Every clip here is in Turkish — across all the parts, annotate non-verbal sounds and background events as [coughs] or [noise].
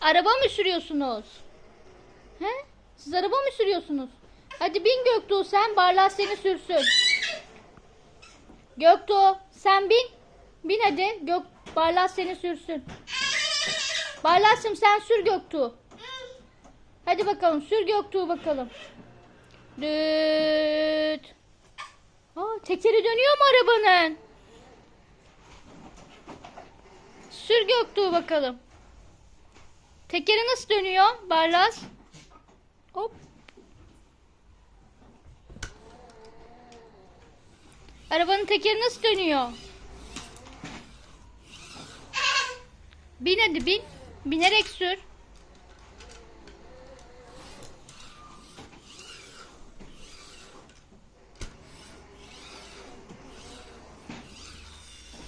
Araba mı sürüyorsunuz? He? Siz araba mı sürüyorsunuz? Hadi bin Göktuğ sen Barlas seni sürsün. Göktuğ sen bin. Bin hadi. Gök Barlas seni sürsün. Barlas'ım sen sür Göktuğ. Hadi bakalım sür Göktuğ bakalım. Düt. Aa, tekeri dönüyor mu arabanın? Sür Göktuğ bakalım. Tekeri nasıl dönüyor Barlas? Hop. Arabanın tekeri nasıl dönüyor? Bin hadi bin. Binerek sür.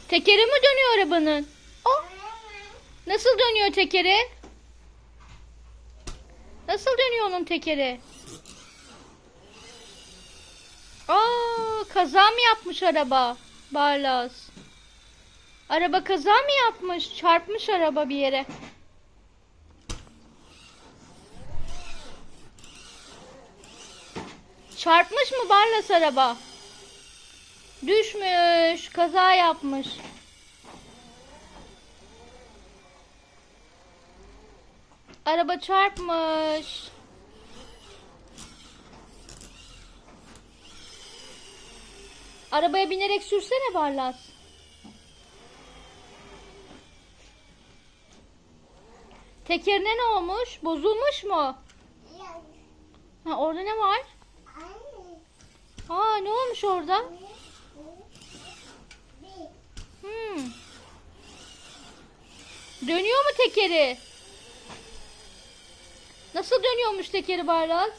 Tekeri mi dönüyor arabanın? Oh. Nasıl dönüyor tekeri? Nasıl dönüyor onun tekeri? Aa, kaza mı yapmış araba? Barlas. Araba kaza mı yapmış? Çarpmış araba bir yere. Çarpmış mı Barlas araba? Düşmüş, kaza yapmış. Araba çarpmış. Arabaya binerek sürsene Barlas. Tekerine ne olmuş? Bozulmuş mu? Ha, orada ne var? Aa ne olmuş orada? Hmm. Dönüyor mu tekeri? Nasıl dönüyormuş tekeri Barlas?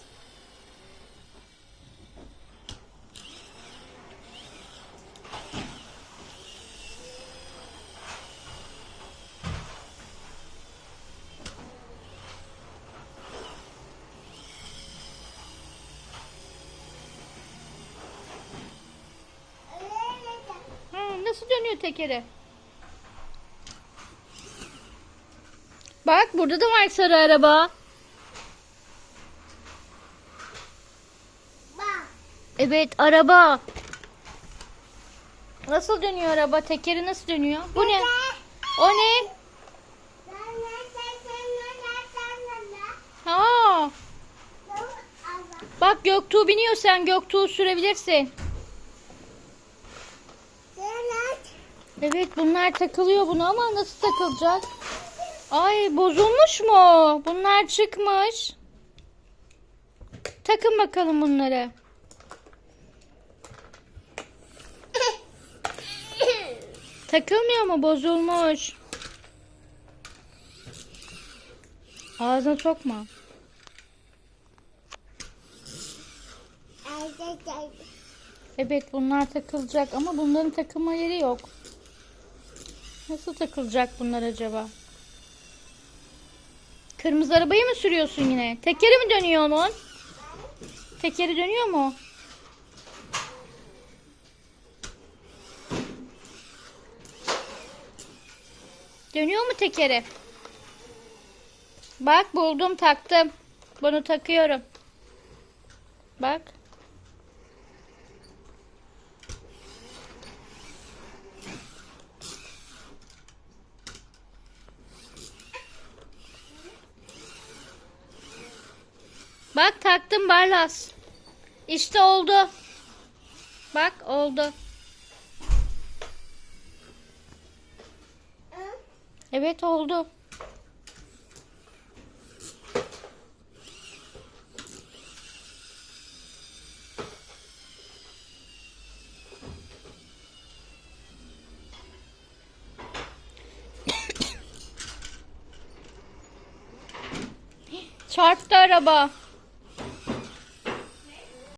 Nasıl dönüyor tekeri? Bak burada da var sarı araba. Evet araba. Nasıl dönüyor araba? Tekeri nasıl dönüyor? Bu ne? O ne? Ha. Bak Göktuğ biniyor sen Göktuğ sürebilirsin. Evet bunlar takılıyor buna ama nasıl takılacak? Ay bozulmuş mu? Bunlar çıkmış. Takın bakalım bunları. Takılmıyor mu? Bozulmuş. Ağzına sokma. Evet bunlar takılacak ama bunların takılma yeri yok. Nasıl takılacak bunlar acaba? Kırmızı arabayı mı sürüyorsun yine? Tekeri mi dönüyor onun? Tekeri dönüyor mu? Dönüyor mu tekeri? Bak buldum taktım. Bunu takıyorum. Bak. Bak taktım Barlas. İşte oldu. Bak oldu. Evet oldu. [coughs] Çarptı araba.